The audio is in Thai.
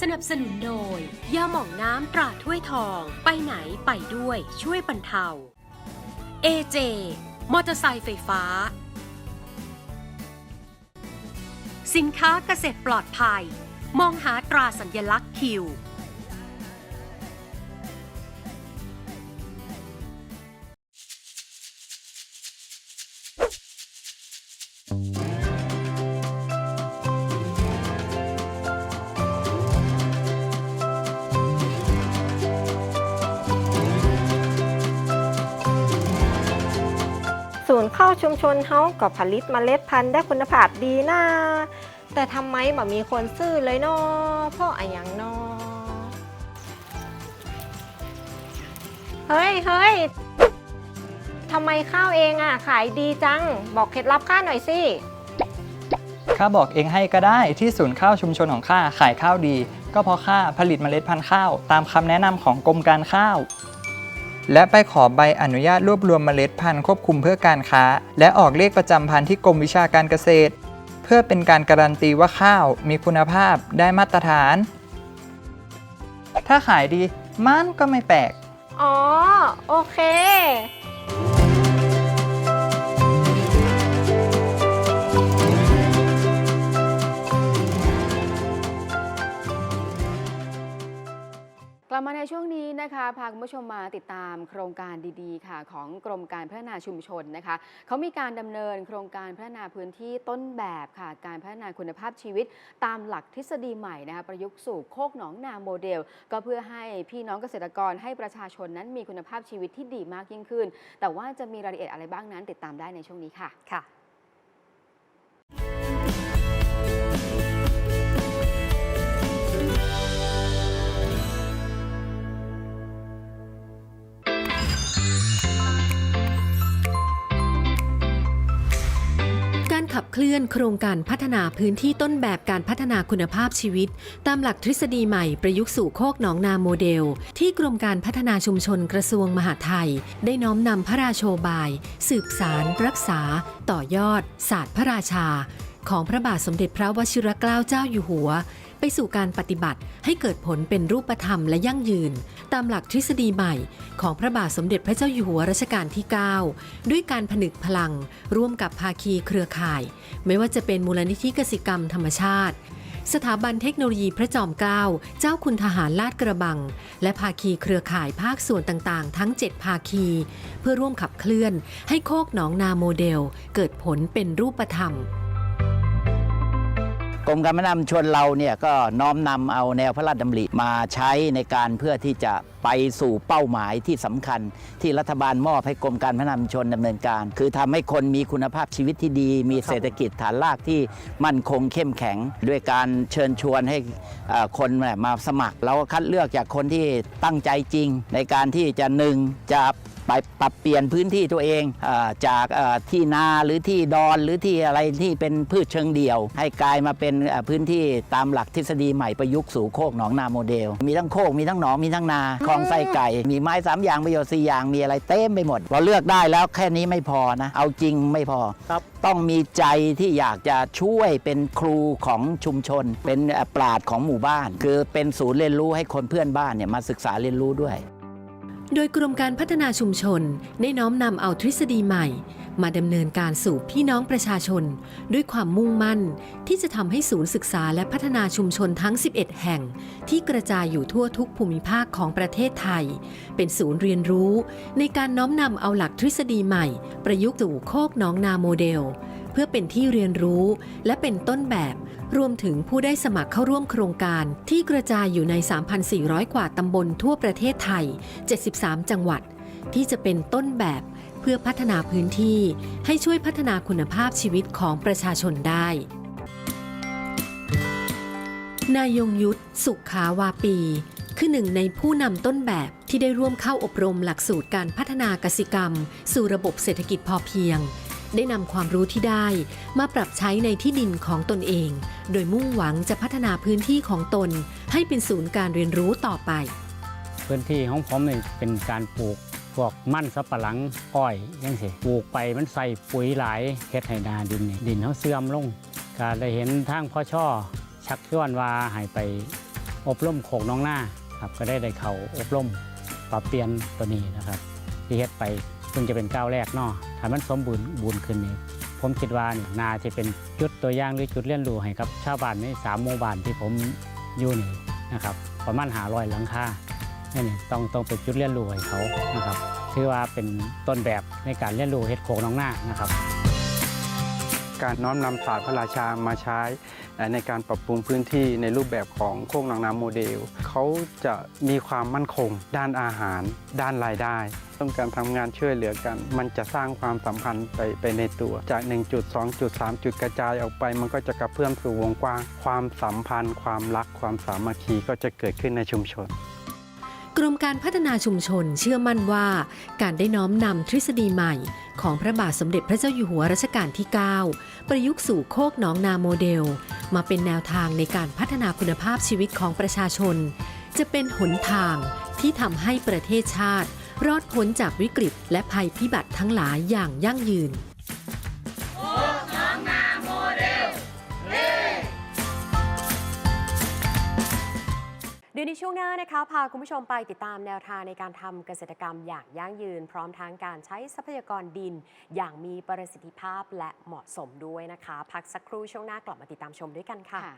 สนับสนุนโดยยาหม่องน้ำตราถ้วยทอง ไปไหนไปด้วยช่วยบรรเทา AJ มอเตอร์ไซค์ไฟฟ้า สินค้าเกษตรปลอดภัย มองหาตราสัญลักษณ์คิว ข้าชุมชนเฮาก็ผลิตเมล็ดพันธุ์ได้คุณภาพดีนะแต่ทำไมบ่มีคนซื้อเลยเนาะเพราะอะไรอย่างเนาะเฮ้ยเฮ้ยทำไมข้าวเองอะ ขายดีจัง บอกเคล็ดลับข้าหน่อยสิ ข้าบอกเองให้ก็ได้ที่ศูนย์ข้าวชุมชนของข้าขายข้าวดี ก็เพราะข้าผลิตเมล็ดพันธุ์ข้าว ตามคำแนะนำของกรมการข้าว และไปขอใบอนุญาตรวบรวมเมล็ดพันธุ์ควบคุมเพื่อการค้า และออกเลขประจำพันธุ์ที่กรมวิชาการเกษตร เพื่อเป็นการการันตีว่าข้าวมีคุณภาพได้มาตรฐาน ถ้าขายดีมันก็ไม่แปลก อ๋อ โอเค พาคุณผู้ชมมาติดตามโครงการดีๆ ค่ะ ของกรมการพัฒนาชุมชนนะคะเขามีการดำเนินโครงการพัฒนาพื้นที่ต้นแบบค่ะ การพัฒนาคุณภาพชีวิต ตามหลักทฤษฎีใหม่นะคะประยุกต์สู่โคกหนองนาโมเดล ก็เพื่อให้พี่น้องเกษตรกรให้ประชาชนนั้นมีคุณภาพชีวิตที่ดีมากยิ่งขึ้น แต่ว่าจะมีรายละเอียดอะไรบ้างนั้นติดตามได้ในช่วงนี้ค่ะค่ะ เคลื่อนโครงการพัฒนาพื้นที่ต้นแบบการพัฒนาคุณภาพชีวิต ตามหลักทฤษฎีใหม่ประยุกต์สู่โคกหนองนาโมเดล ที่กรมการพัฒนาชุมชนกระทรวงมหาดไทย ได้น้อมนำพระราโชบาย สืบสาร รักษา ต่อยอด ศาสตร์พระราชา ของพระบาทสมเด็จพระวชิรเกล้าเจ้าอยู่หัว ไปสู่การปฏิบัติให้เกิดผลเป็นรูปธรรมและยั่งยืน ตามหลักทฤษฎีใหม่ ของพระบาทสมเด็จพระเจ้าอยู่หัวรัชกาลที่ 9 ด้วยการผนึกพลัง ร่วมกับภาคีเครือข่าย ไม่ว่าจะเป็นมูลนิธิกสิกรรมธรรมชาติสถาบันเทคโนโลยีพระจอมเกล้า เจ้าคุณทหารลาดกระบัง และภาคีเครือข่ายภาคส่วนต่างๆ ทั้ง 7 ภาคี เพื่อร่วมขับเคลื่อนให้โคกหนองนาโมเดล เกิดผลเป็นรูปธรรม กรมการพัฒนาชุมชนเราเนี่ยก็น้อมนำเอาแนวพระราชดำริมาใช้ในการเพื่อที่จะไปสู่เป้าหมายที่สำคัญ ที่รัฐบาลมอบให้กรมการพัฒนาชุมชนดำเนินการ คือทำให้คนมีคุณภาพชีวิตที่ดี มีเศรษฐกิจฐานรากที่มั่นคงเข้มแข็ง ด้วยการเชิญชวนให้คนมาสมัคร เราก็คัดเลือกจากคนที่ตั้งใจจริง ในการที่จะหนึ่งจะ ไปปรับเปลี่ยนพื้นที่ตัวเองเออจากเอ่อที่นาหรือที่ดอนหรือที่อะไรที่เป็นพืชเชิงเดี่ยว ให้กลายมาเป็นเอ่อพื้นที่ตามหลักทฤษฎีใหม่ประยุกต์สู่โคกหนองนาโมเดล มีทั้งโคกมีทั้งหนองมีทั้งนาคลองไส้ไก่ มีไม้สามอย่างประโยชน์สี่อย่างมีอะไรเต็มไปหมดพอเลือกได้แล้วแค่นี้ไม่พอนะ เอาจริงไม่พอต้องมีใจที่อยากจะช่วยเป็นครูของชุมชน เป็นเอ่อปราดของหมู่บ้าน คือเป็นศูนย์เรียนรู้ให้คนเพื่อนบ้านเนี่ยมาศึกษาเรียนรู้ด้วย โดยกรมการพัฒนาชุมชนได้น้อมนำเอาทฤษฎีใหม่ มาดำเนินการสู่พี่น้องประชาชน ด้วยความมุ่งมั่น ที่จะทำให้ศูนย์ศึกษาและพัฒนาชุมชนทั้ง 11 แห่ง ที่กระจายอยู่ทั่วทุกภูมิภาคของประเทศไทย เป็นศูนย์เรียนรู้ ในการน้อมนำเอาหลักทฤษฎีใหม่ ประยุกต์สู่โคกหน้องนาโมเดล เพื่อเป็นที่เรียนรู้และเป็นต้นแบบ รวมถึงผู้ได้สมัครเข้าร่วมโครงการที่กระจายอยู่ใน 3,400 กว่าตำบลทั่วประเทศไทย 73 จังหวัด ที่จะเป็นต้นแบบเพื่อพัฒนาพื้นที่ให้ช่วยพัฒนาคุณภาพชีวิตของประชาชนได้ นายยงยุทธสุขาวาปี คือหนึ่งในผู้นำต้นแบบที่ได้ร่วมเข้าอบรมหลักสูตรการพัฒนากสิกรรม สู่ระบบเศรษฐกิจพอเพียง ได้นำความรู้ที่ได้ มาปรับใช้ในที่ดินของตนเอง โดยมุ่งหวังจะพัฒนาพื้นที่ของตน ให้เป็นศูนย์การเรียนรู้ต่อไป พื้นที่ของผมนี่เป็นการปลูกพวกมันสับปะหลังอ้อยยังสิปลูกไปมันใส่ปุ๋ยหลายเฮ็ดให้นาดินนี่ดินเขาเสื่อมลงก็ได้เห็นทางพ่อช่อ ชักชวนว่าให้ไปอบรมโขกน้องหน้าครับก็ได้ได้เขาอบรมปรับเปลี่ยนตัวนี้นะครับที่เฮ็ดไป เพิ่งจะเป็นก้าวแรกเนาะถ้ามันสมบูรณ์บูรณ์ขึ้นนี่ผมคิดว่านี่น่าจะเป็นจุดตัวอย่างหรือจุดเรียนรู้ให้กับชาวบ้านในสามหมู่บ้านที่ผมอยู่นี่นะครับประมาณหาร้อยหลังคานี่นี่ต้องต้องเป็นจุดเรียนรู้ให้เขานะครับถือว่าเป็นต้นแบบในการเรียนรู้เฮ็ดโขกน้องหน้านะครับ การน้อมนำศาสตร์พระราชามาใช้ในการปรับปรุงพื้นที่ในรูปแบบของโคกหนองน้ำโมเดล เขาจะมีความมั่นคง ด้านอาหาร ด้านรายได้ต้องการทำงานช่วยเหลือกัน มันจะสร้างความสัมพันธ์ไปไปในตัว จาก 1 จุด 2 จุด 3 จุดกระจายออกไป มันก็จะกระเพื่อมสู่วงกว้าง ความสัมพันธ์ ความรัก ความสามัคคีก็จะเกิดขึ้นในชุมชนกรมการพัฒนาชุมชนเชื่อมั่นว่า การได้น้อมนำทฤษฎีใหม่ ของพระบาทสมเด็จพระเจ้าอยู่หัวรัชกาลที่ 9 ประยุกต์สู่โคกหนองนาโมเดล มาเป็นแนวทางในการพัฒนาคุณภาพชีวิตของประชาชน จะเป็นหนทางที่ทำให้ประเทศชาติ รอดพ้นจากวิกฤตและภัยพิบัติทั้งหลายอย่างยั่งยืน ในช่วงหน้านะคะพาคุณผู้ชมไปติดตามแนวทางในการทำเกษตรกรรมอย่างยั่งยืน พร้อมทั้งการใช้ทรัพยากรดิน อย่างมีประสิทธิภาพและเหมาะสมด้วยนะคะ พักสักครู่ช่วงหน้ากลับมาติดตามชมด้วยกันค่ะ ค่ะ